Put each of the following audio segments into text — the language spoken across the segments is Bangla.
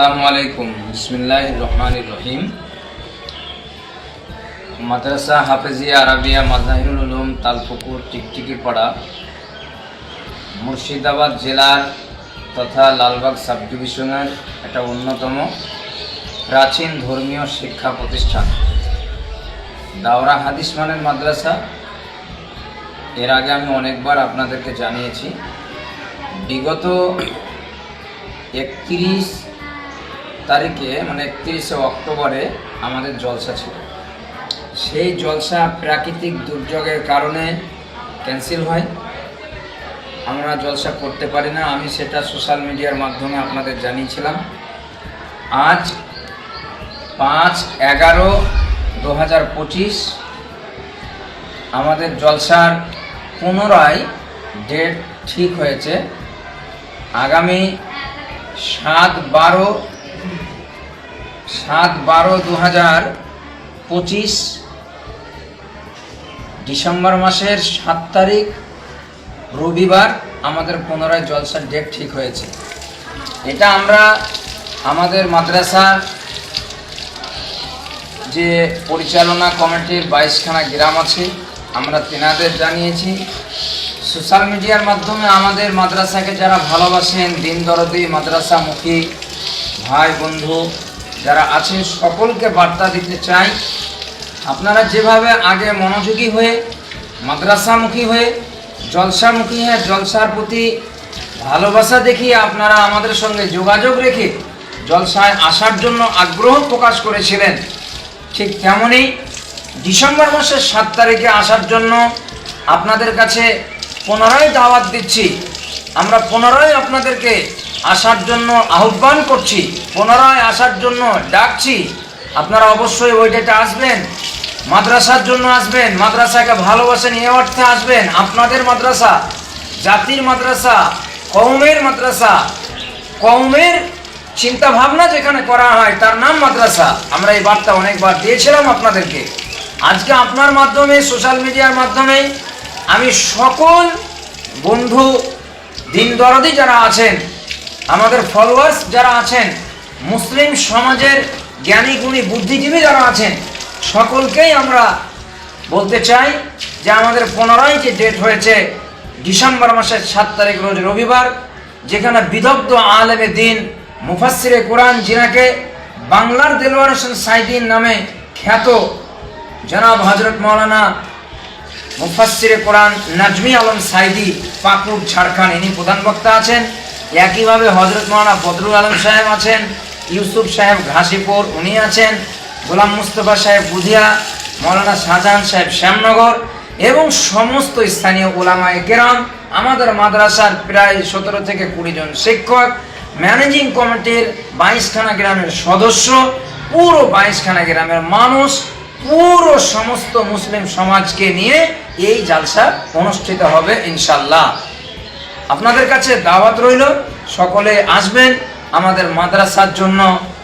আসসালামু আলাইকুম। বিসমিল্লাহ রহমান রহিম। মাদ্রাসা হাফেজিয়া আরাবিয়া মাজাহিরুল উলুম তালপুকুর টিকটিকি পাড়া মুর্শিদাবাদ জেলার তথা লালবাগ সাব ডিভিশনের একটা অন্যতম প্রাচীন ধর্মীয় শিক্ষা প্রতিষ্ঠান। দাওরা হাদিস মানের মাদ্রাসা। এর আগে আমি অনেকবার আপনাদেরকে জানিয়েছি। বিগত একত্রিশ তারিখে মানে একত্রিশে অক্টোবরে আমাদের জলসা ছিল। সেই জলসা প্রাকৃতিক দুর্যোগের কারণে ক্যান্সেল হয়। আমরা জলসা করতে পারি না, আমি সেটা সোশ্যাল মিডিয়ার মাধ্যমে আপনাদের জানিয়েছিলাম। আজ পাঁচ এগারো দু হাজার পঁচিশ আমাদের জলসার পুনরায় ডেট ঠিক হয়েছে। আগামী সাত বারো সাত বারো দু হাজার পঁচিশ ডিসেম্বর মাসের সাত তারিখ, রবিবার আমাদের পুনরায় জলসার ডেট ঠিক হয়েছে। এটা আমরা আমাদের মাদ্রাসার যে পরিচালনা কমিটির বাইশখানা গ্রাম আছে, আমরা তেনাদের জানিয়েছি। সোশ্যাল মিডিয়ার মাধ্যমে আমাদের মাদ্রাসাকে যারা ভালোবাসেন দিন দরদি মাদ্রাসামুখী ভাই বন্ধু যারা আছেন সকলকে বার্তা দিতে চাই। আপনারা যেভাবে আগে মনোযোগী হয়ে, মাদ্রাসামুখী হয়ে, জলসামুখী হয়ে, জলসার প্রতি ভালোবাসা দেখিয়ে আপনারা আমাদের সঙ্গে যোগাযোগ রেখে জলসায় আসার জন্য আগ্রহ প্রকাশ করেছিলেন, ঠিক তেমনই ডিসেম্বর মাসের সাত তারিখে আসার জন্য আপনাদের কাছে পুনরায় দাওয়াত দিচ্ছি। আমরা পুনরায় আপনাদেরকে আসার জন্য আহ্বান করছি, পুনরায় আসার জন্য ডাকছি। আপনারা অবশ্যই ওই ডেটে আসবেন, মাদ্রাসার জন্য আসবেন, মাদ্রাসাকে ভালোবাসেন, এ অর্থে আসবেন। আপনাদের মাদ্রাসা, জাতির মাদ্রাসা কৌমের মাদ্রাসা কৌমের চিন্তা ভাবনা যেখানে করা হয়, তার নাম মাদ্রাসা। আমরা এই বার্তা অনেকবার দিয়েছিলাম আপনাদেরকে। আজকে আপনার মাধ্যমে, সোশ্যাল মিডিয়ার মাধ্যমে, আমি সকল বন্ধু দিন দরদি যারা আছেন আমাদের ফলোয়ার্স যারা আছেন, মুসলিম সমাজের জ্ঞানী, গুণী, বুদ্ধিজীবী যারা আছেন, সকলকেই আমরা বলতে চাই যে আমাদের পনেরোই যে ডেট হয়েছে ডিসেম্বর মাসের সাত তারিখ রোজ রবিবার, যেখানে বিদগ্ধ আলেমে দিন মুফাসিরে কোরআন জিনাকে বাংলার দেলোয়ার হোসেন সাইদিন নামে খ্যাত জনাব হজরত মৌলানা মুফাসিরে কোরআন নাজমি আলম সাইদি পাকুর ঝাড়খণ্ড, ইনি প্রধান বক্তা আছেন। একইভাবে হজরত মৌলানা বদরুল আলম সাহেব আছেন, ইউসুফ সাহেব ঘাসিপুর, উনি আছেন, গোলাম মুস্তফা সাহেব বুধিয়া মৌলানা শাহজাহান সাহেব শ্যামনগর এবং সমস্ত স্থানীয় ওলামায় কেরাম, আমাদের মাদ্রাসার প্রায় সতেরো থেকে কুড়ি জন শিক্ষক, ম্যানেজিং কমিটির বাইশখানা গ্রামের সদস্য, পুরো বাইশখানা গ্রামের মানুষ, পুরো সমস্ত মুসলিম সমাজকে নিয়ে এই জালসা অনুষ্ঠিত হবে ইনশাল্লাহ আপনাদের কাছে দাওয়াত রইল। সকলে আসবেন। আমাদের মাদ্রাসার জন্য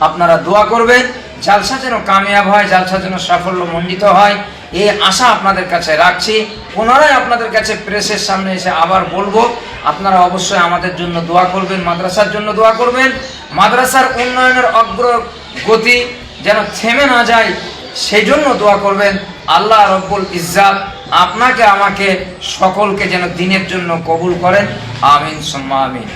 আপনারা দোয়া করবেন। জালসা যেন কামিয়াব হয়, জালসা যেন সাফল্য মণ্ডিত হয় এই আশা আপনাদের কাছে রাখছি। পুনরায় আপনাদের কাছে প্রেসের সামনে এসে আবার বলব, আপনারা অবশ্যই আমাদের জন্য দোয়া করবেন, মাদ্রাসার জন্য দোয়া করবেন। মাদ্রাসার উন্নয়নের অগ্রগতি যেন থেমে না যায় সেই জন্য দোয়া করবেন। আল্লাহ রব্বুল ইজাত আপনাকে আমাকে সকলকে যেন দিনের জন্য কবুল করেন। আমিন সম্মা আমিন।